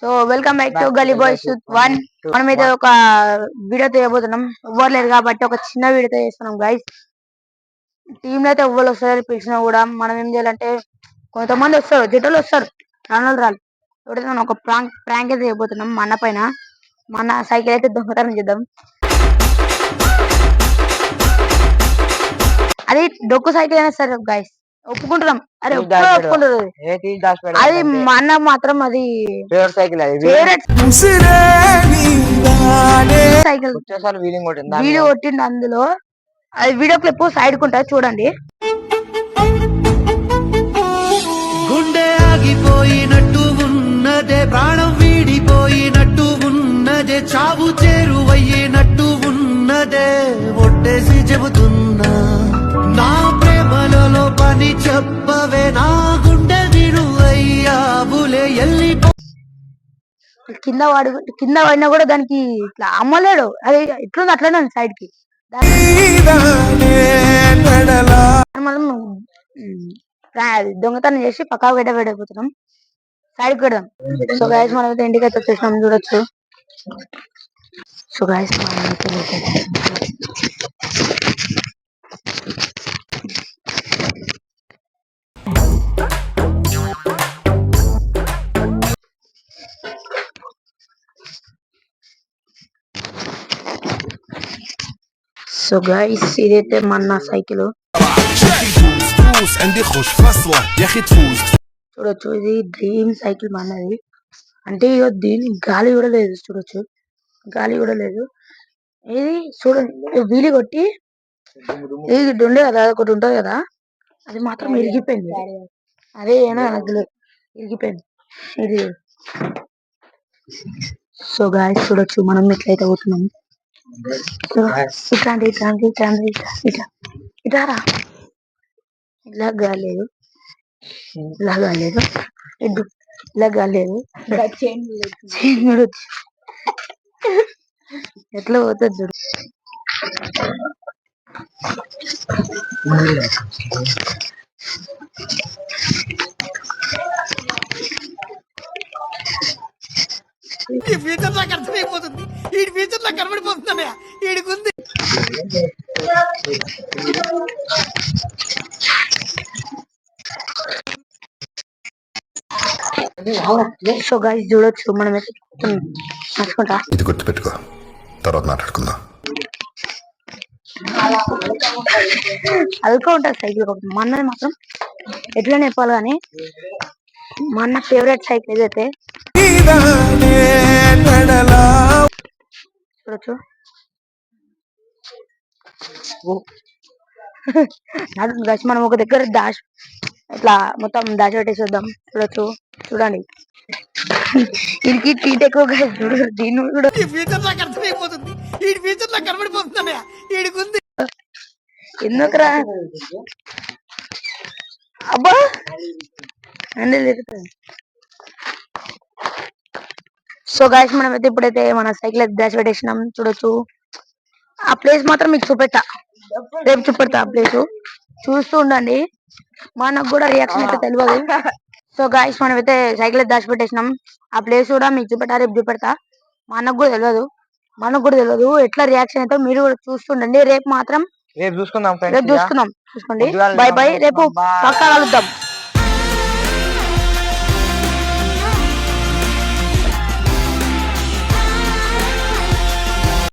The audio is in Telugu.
So welcome back to Gali boys one మనం అయితే ఒక వీడియో చేయబోతున్నాం ఎవ్వరు లేరు కాబట్టి ఒక చిన్న వీడియో చేస్తున్నాం గైస్ టీమ్లో అయితే ఎవ్వరు వస్తారు పిలిచినా కూడా. మనం ఏం చేయాలంటే కొంతమంది వస్తారు జట్టులు వస్తారు. రాను రాలు ఎవరైతే మనం ఒక ప్రాంక్ ప్రాంక్ అయితే చేయబోతున్నాం మన పైన. మన సైకిల్ అయితే దొంగతనం చేద్దాం. అది డొక్కు సైకిల్ అయినా సరే గైస్ ఒప్పుకుంటున్నాం. అరే. ఒప్పుకుంటారు అది? అంటే? మా అన్న మాత్రం అది ఫేవరెట్ సైకిల్ అది ఫేవరెట్ సైకిల్. వచ్చేసారి వీలింగ్ కొట్టింది దాని వీడియో. కొట్టింది అందులో. అది వీడియో క్లిప్ సైడ్ కుంటా చూడండి. గుండె ఆగిపోయినట్టు ఉన్నదే ప్రాణం వీడిపోయినట్టు ఉన్నదే చావు చేరువయ్యేనట్టు ఉన్నదే ఒట్టేసి చెబుతున్నా. నా పని చెప్పవే నా గుండె విను అయ్యావులే ఎల్లిపో కింద వాడు కింద పడినా కూడా దానికి ఇట్లా అమ్మలేడు. అది ఇట్లుంది అట్లనే ఉంది సైడ్కి. మనం దొంగతనం చేసి పక్కా పెట్ట పెట్టకపోతున్నాం సైడ్ పెడదాం. సో గాయస్ మనం అయితే ఇంటికి అయితే వచ్చేసినాం చూడొచ్చు. సో గాయస్ మనం అయితే సో గైస్ ఇదైతే మన సైకిల్. చూడొచ్చు ఇది డ్రీమ్ సైకిల్ మనది. అంటే ఇక దీని గాలి కూడా లేదు చూడొచ్చు. గాలి కూడా లేదు. ఇది చూడండి వీలు కొట్టి ఇది ఉండే కదా ఒకటి ఉంటుంది కదా అది మాత్రం ఇరిగిపోయింది. అదే ఏమో అనగలేదు ఇరిగిపోయింది. ఇది. సో గాయ చూడొచ్చు మనం ఎట్లయితే పోతున్నాం. ఇట్లాంటి ఇట్లాంటి ఇట్లాంటి ఇట్లా ఇటారా ఇలా కాలేదు ఇలా కాలేదు ఇటు ఇలా కాలేదు చైన్ కూడా వచ్చి- ఎట్లా పోతుంది చూడు ఈ ఫ్యూచర్ నాకు అర్థమైపోతుంది ఈ ఫ్యూచర్ సో చూడొచ్చు మనం అయితే నడుచుకుంటా? ఇది గుర్తుపెట్టుకో. తర్వాత మాట్లాడుకుందాం. అదుకో ఉంటుంది సైకిల్ ఒకటి. మా అన్నది మాత్రం ఎట్లా నేర్పాలి కానీ మా అన్న ఫేవరెట్ సైకిల్ ఏదైతే చూడొచ్చు గచ్చి మనం ఒక దగ్గర దాచ్ ఇట్లా మొత్తం దాచి పెట్టేసేద్దాం చూడొచ్చు. చూడండి. దీనికి టీట్ ఎక్కువ guys. చూడు దీన్ని కూడా. ఈ ఫ్యూచర్ నాకు అర్థమైపోతుంది. ఈ ఫ్యూచర్ నాకు కనబడిపోతుందన్నయ్య. ఈడికుంది ఎందుకురా? అబ్బా! తిరుగుతుంది సో గాయస్ మనం అయితే ఇప్పుడైతే మన సైకిల్ అయితే దాచి పెట్టేసినాం. చూడొచ్చు. ఆ ప్లేస్ మాత్రం మీకు చూపెట్టా రేపు చూపెడతా ఆ ప్లేస్ చూస్తూ ఉండండి. మనకు కూడా రియాక్షన్ అయితే తెలియదు సో గాయస్ మనం అయితే సైకిల్ దాచి పెట్టేసినాం. ఆ ప్లేస్ కూడా మీకు చూపెట్టా రేపు చూపెడతా. మనకు కూడా తెలియదు మనకు కూడా తెలియదు ఎట్లా రియాక్షన్ అయితే మీరు కూడా చూస్తుండండి రేపు మాత్రం రేపు చూసుకుందాం రేపు చూసుకుందాం. చూసుకోండి. Bye bye. రేపు. పక్కా కలుద్దాం.